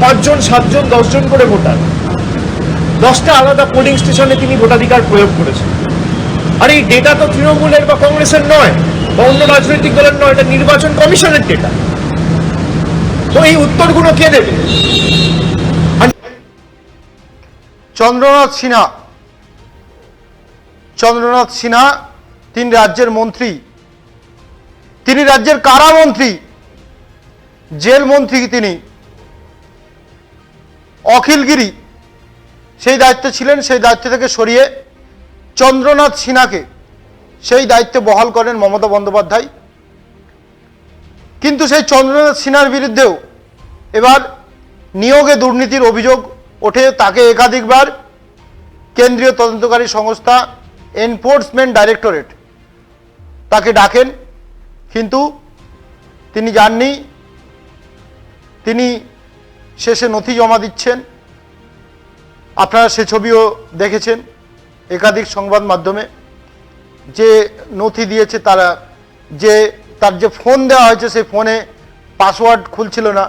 পাঁচজন, সাতজন, দশজন করে ভোটার। দশটা আলাদা পোলিং স্টেশনে তিনি ভোটাধিকার প্রয়োগ করেছেন। আর এই ডেটা তো তৃণমূলের বা কংগ্রেসের নয়, বা অন্য রাজনৈতিক দলের নয়, এটা নির্বাচন কমিশনের ডেটা তো এই উত্তরগুলো কে দেবে? চন্দ্রনাথ সিনহা। চন্দ্রনাথ সিনহা, তিনি রাজ্যের মন্ত্রী। তিনি রাজ্যের কারামন্ত্রী। জেল মন্ত্রী তিনি। অখিলগিরি। সেই দায়িত্বে ছিলেন, সেই দায়িত্ব থেকে সরিয়ে চন্দ্রনাথ সিনহাকে সেই দায়িত্বে বহাল করেন মমতা বন্দ্যোপাধ্যায়। কিন্তু সেই চন্দ্রনাথ সিনহার বিরুদ্ধেও এবার নিয়োগে দুর্নীতির অভিযোগ ওঠে। তাকে একাধিকবার কেন্দ্রীয় তদন্তকারী সংস্থা এনফোর্সমেন্ট ডাইরেক্টরেট তাকে ডাকেন, কিন্তু তিনি যাননি। তিনি শেষে নথি জমা দিচ্ছেন। আপনারা সে ছবিও দেখেছেন একাধিক সংবাদ মাধ্যমে। যে নথি দিয়েছে তারা, যে তার যে ফোন দেওয়া হয়েছে সেই ফোনে পাসওয়ার্ড খুলছিল না।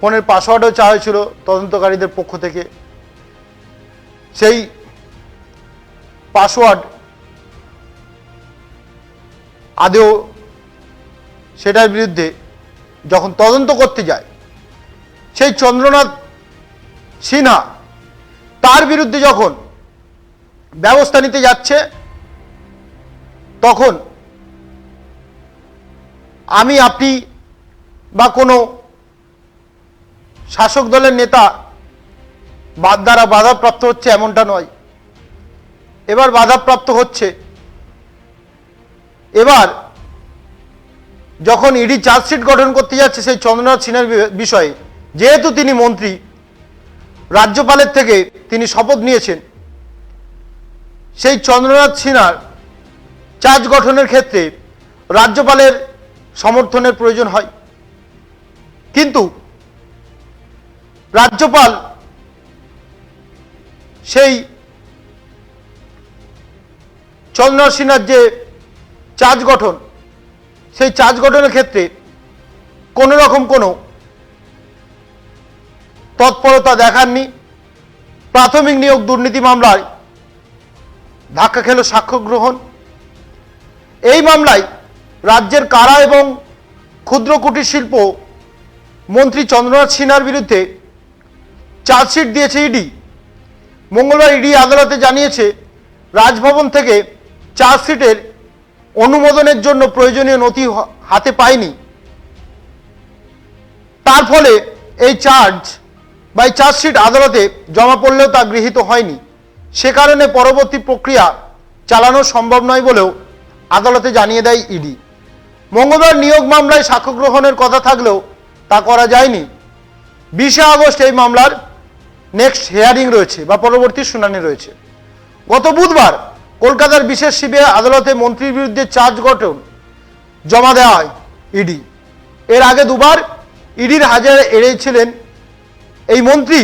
ফোনের পাসওয়ার্ডও চাওয়া হয়েছিল তদন্তকারীদের পক্ষ থেকে। সেই পাসওয়ার্ড আদেও সেটার বিরুদ্ধে যখন তদন্ত করতে যায় সেই চন্দ্রনাথ সিনহা, তার বিরুদ্ধে যখন ব্যবস্থা নিতে যাচ্ছে, তখন আমি, আপনি বা কোনো শাসক দলের নেতা বাদ দ্বারা বাধাপ্রাপ্ত হচ্ছে এমনটা নয়। এবার বাধাপ্রাপ্ত হচ্ছে। এবার যখন ইডি চার্জশিট গঠন করতে যাচ্ছে সেই চন্দ্রনাথ সিনহার বিষয়ে যেহেতু তিনি মন্ত্রী, রাজ্যপালের থেকে তিনি শপথ নিয়েছেন। সেই চন্দ্রনাথ সিনহার চার্জ গঠনের ক্ষেত্রে রাজ্যপালের সমর্থনের প্রয়োজন হয়। কিন্তু রাজ্যপাল সেই চন্দ্রনাথ সিনহার যে চার্জ গঠন, সেই চার্জ গঠনের ক্ষেত্রে কোনো রকম কোনো তৎপরতা দেখাননি। প্রাথমিক নিয়োগ দুর্নীতি মামলায় ধাক্কা খেল সাক্ষ্য গ্রহণ। এই মামলায় রাজ্যের কারা এবং ক্ষুদ্র কুটির শিল্প মন্ত্রী চন্দ্রনাথ সিনহার বিরুদ্ধে চার্জশিট দিয়েছে ইডি। মঙ্গলবার ইডি আদালতে জানিয়েছে, রাজভবন থেকে চার্জশিটের অনুমোদনের জন্য প্রয়োজনীয় নথি হাতে পায়নি। তার ফলে এই চার্জ বা এই চার্জশিট আদালতে জমা পড়লেও তা গৃহীত হয়নি। সে কারণে পরবর্তী প্রক্রিয়া চালানো সম্ভব নয় বলেও আদালতে জানিয়ে দেয় ইডি। মঙ্গলবার নিয়োগ মামলায় সাক্ষ্য গ্রহণের কথা থাকলেও তা করা যায়নি। বিশে আগস্ট এই মামলার নেক্সট হিয়ারিং রয়েছে বা পরবর্তী শুনানি রয়েছে। গত বুধবার কলকাতার বিশেষ সিবিআই আদালতে মন্ত্রীর বিরুদ্ধে চার্জ গঠন জমা দেওয়া হয় ইডি। এর আগে দুবার ইডির হাজারে এড়িয়েছিলেন এই মন্ত্রী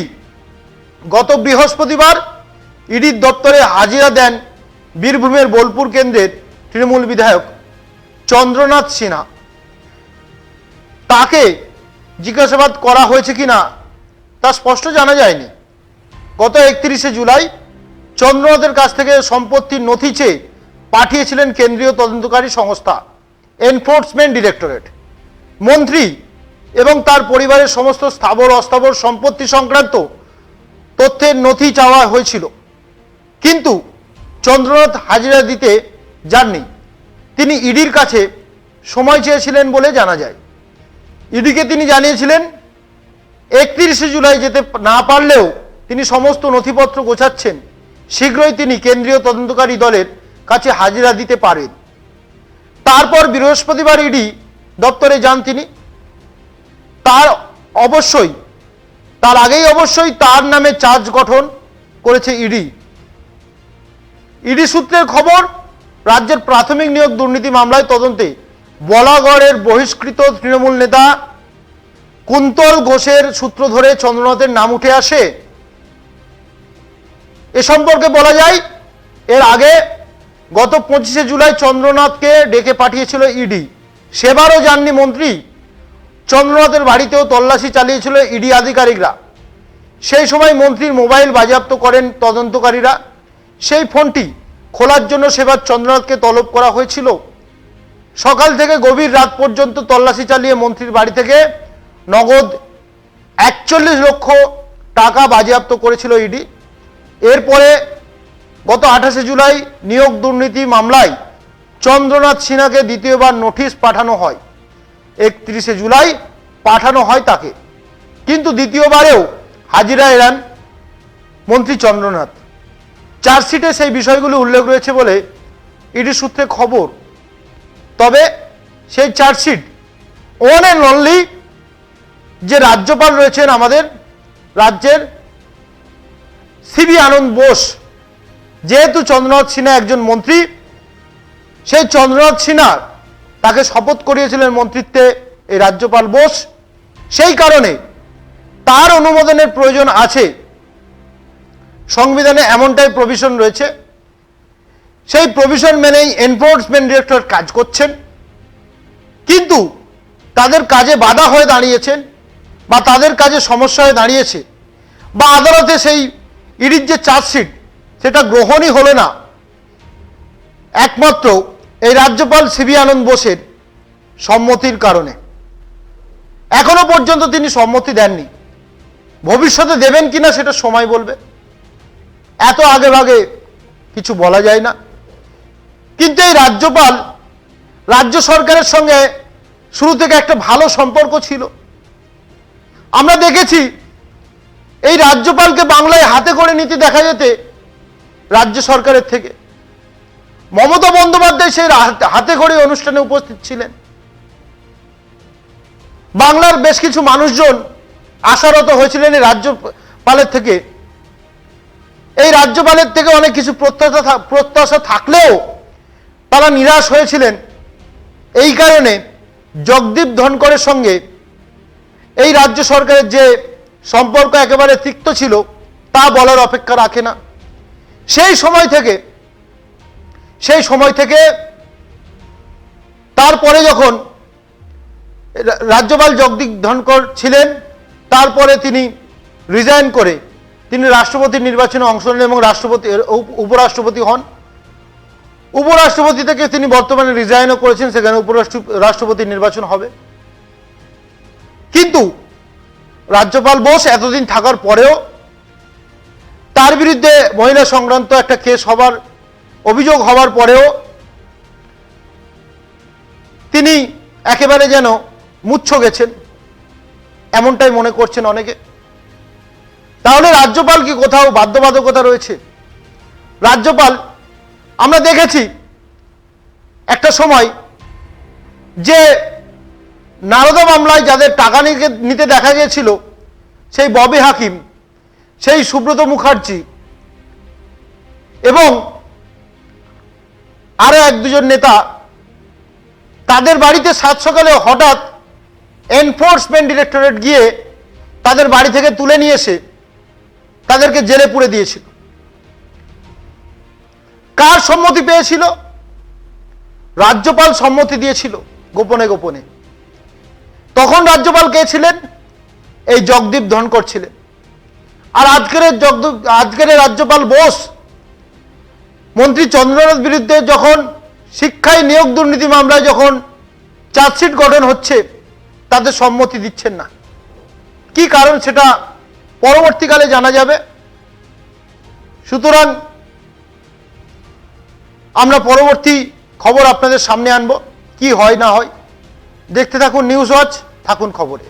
গত বৃহস্পতিবার ইডির দপ্তরে হাজিরা দেন বীরভূমের বোলপুর কেন্দ্রের তৃণমূল বিধায়ক চন্দ্রনাথ সিনহা। তাকে জিজ্ঞাসাবাদ করা হয়েছে কিনা তা স্পষ্ট জানা যায়নি। গত একত্রিশে জুলাই চন্দ্রনাথের কাছ থেকে সম্পত্তির নথি চেয়ে পাঠিয়েছিলেন কেন্দ্রীয় তদন্তকারী সংস্থা এনফোর্সমেন্ট ডিরেক্টরেট। মন্ত্রী এবং তার পরিবারের সমস্ত স্থাবর, অস্থাবর সম্পত্তি সংক্রান্ত তথ্যের নথি চাওয়া হয়েছিল। কিন্তু চন্দ্রনাথ হাজিরা দিতে যাননি। তিনি ইডির কাছে সময় চেয়েছিলেন বলে জানা যায়। ইডিকে তিনি জানিয়েছিলেন, একত্রিশে জুলাই যেতে না পারলেও তিনি সমস্ত নথিপত্র গোছাচ্ছেন। শীঘ্রই তিনি কেন্দ্রীয় তদন্তকারী দলের কাছে হাজিরা দিতে পারেন। তারপর বৃহস্পতিবার ইডি দপ্তরে যান তিনি। তার অবশ্যই, তার আগেই অবশ্যই তার নামে চার্জ গঠন করেছে ইডি। ইডি সূত্রের খবর, রাজ্যের প্রাথমিক নিয়োগ দুর্নীতি মামলায় তদন্তে বলাগড়ের বহিষ্কৃত তৃণমূল নেতা কুন্তল ঘোষের সূত্র ধরে চন্দ্রনাথের নাম উঠে আসে। এ সম্পর্কে বলা যায়, এর আগে গত পঁচিশে জুলাই চন্দ্রনাথকে ডেকে পাঠিয়েছিল ইডি। সেবারও যাননি মন্ত্রী। চন্দ্রনাথের বাড়িতেও তল্লাশি চালিয়েছিল ইডি আধিকারিকরা। সেই সময় মন্ত্রীর মোবাইল বাজেয়াপ্ত করেন তদন্তকারীরা। সেই ফোনটি খোলার জন্য সেবার চন্দ্রনাথকে তলব করা হয়েছিল। সকাল থেকে গভীর রাত পর্যন্ত তল্লাশি চালিয়ে মন্ত্রীর বাড়ি থেকে নগদ একচল্লিশ লক্ষ টাকা বাজেয়াপ্ত করেছিল ইডি। এরপরে গত আঠাশে জুলাই নিয়োগ দুর্নীতি মামলায় চন্দ্রনাথ সিনহাকে দ্বিতীয়বার নোটিশ পাঠানো হয়। একত্রিশে জুলাই পাঠানো হয় তাকে। কিন্তু দ্বিতীয়বারেও হাজিরা এড়ান মন্ত্রী চন্দ্রনাথ। চার্জশিটে সেই বিষয়গুলো উল্লেখ রয়েছে বলে ইডি সূত্রে খবর। তবে সেই চার্জশিট ওয়ান অ্যান্ড অনলি যে রাজ্যপাল রয়েছেন আমাদের রাজ্যের সিবি আনন্দ বোস, যেহেতু চন্দ্রনাথ সিনহা একজন মন্ত্রী, সেই চন্দ্রনাথ সিনহা তাকে শপথ করিয়েছিলেন মন্ত্রিত্বে এই রাজ্যপাল বোস। সেই কারণে তার অনুমোদনের প্রয়োজন আছে। সংবিধানে এমনটাই প্রভিশন রয়েছে। সেই প্রভিশন মেনেই এনফোর্সমেন্ট ডিরেক্টর কাজ করছেন। কিন্তু তাদের কাজে বাধা হয়ে দাঁড়িয়েছেন বা তাদের কাজে সমস্যা হয়ে দাঁড়িয়েছে বা আদালতে সেই ইডির যে চার্জশিট সেটা গ্রহণই হলো না। একমাত্র এই রাজ্যপাল সিবি আনন্দ বোসের সম্মতির কারণে। এখনও পর্যন্ত তিনি সম্মতি দেননি। ভবিষ্যতে দেবেন কিনা সেটা সময় বলবে। এত আগে ভাগে কিছু বলা যায় না। কিন্তু এই রাজ্যপাল রাজ্য সরকারের সঙ্গে শুরু থেকে একটা ভালো সম্পর্ক ছিল। আমরা দেখেছি এই রাজ্যপালকে বাংলায় হাতে করে নিতে দেখা যেতে রাজ্য সরকারের থেকে। মমতা বন্দ্যোপাধ্যায় সেই হাতে- করে অনুষ্ঠানে উপস্থিত ছিলেন। বাংলার বেশ কিছু মানুষজন আশারত হয়েছিলেন এই রাজ্যপালের থেকে। এই রাজ্যপালের থেকে অনেক কিছু প্রত্যাশা প্রত্যাশা থাকলেও তারা নিরাশ হয়েছিলেন। এই কারণে জগদীপ ধনকরের সঙ্গে এই রাজ্য সরকারের যে সম্পর্ক একেবারে তিক্ত ছিল, তা বলার অপেক্ষা রাখে না। সেই সময় থেকে সেই সময় থেকে তারপরে যখন রাজ্যপাল জগদীপ ধনকর ছিলেন, তারপরে তিনি রিজাইন করে তিনি রাষ্ট্রপতির নির্বাচনে অংশ নেন এবং রাষ্ট্রপতি উপ- উপরাষ্ট্রপতি হন। উপরাষ্ট্রপতি থেকে তিনি বর্তমানে রিজাইনও করেছেন, সেখানে উপরাষ্ট্র রাষ্ট্রপতির নির্বাচন হবে। কিন্তু রাজ্যপাল বোস এতদিন থাকার পরেও তার বিরুদ্ধে মহিলা সংক্রান্ত একটা কেস হবার অভিযোগ হওয়ার পরেও তিনি একেবারে যেন মুচ্ছ গেছেন, এমনটাই মনে করছেন অনেকে। তাহলে রাজ্যপাল কি কোথাও বাধ্যবাধকতা রয়েছে? রাজ্যপাল, আমরা দেখেছি একটা সময় যে নারদা মামলায় যাদের টাকা নিতে দেখা গিয়েছিল, সেই ববি হাকিম, সেই সুব্রত মুখার্জি এবং আরও এক দুজন নেতা, তাদের বাড়িতে সাত সকালে হঠাৎ এনফোর্সমেন্ট ডিরেক্টরেট গিয়ে তাদের বাড়ি থেকে তুলে নিয়ে এসে তাদেরকে জেলে পুড়ে দিয়েছিল। কার সম্মতি পেয়েছিল? রাজ্যপাল সম্মতি দিয়েছিল গোপনে গোপনে। তখন রাজ্যপাল কে ছিলেন? এই জগদীপ ধনকর ছিলেন। আর আজকের জগদীপ, আজকের রাজ্যপাল বোস মন্ত্রী চন্দ্রনাথ বিরুদ্ধে যখন শিক্ষায় নিয়োগ দুর্নীতি মামলায় যখন চার্জশিট গঠন হচ্ছে, তাদের সম্মতি দিচ্ছেন না। কি কারণ সেটা পরবর্তীকালে জানা যাবে। সুতরাং আমরা পরবর্তী খবর আপনাদের সামনে আনব। কি হয় না হয়। দেখতে থাকুন নিউজ ওয়াচ, থাকুন খবরে।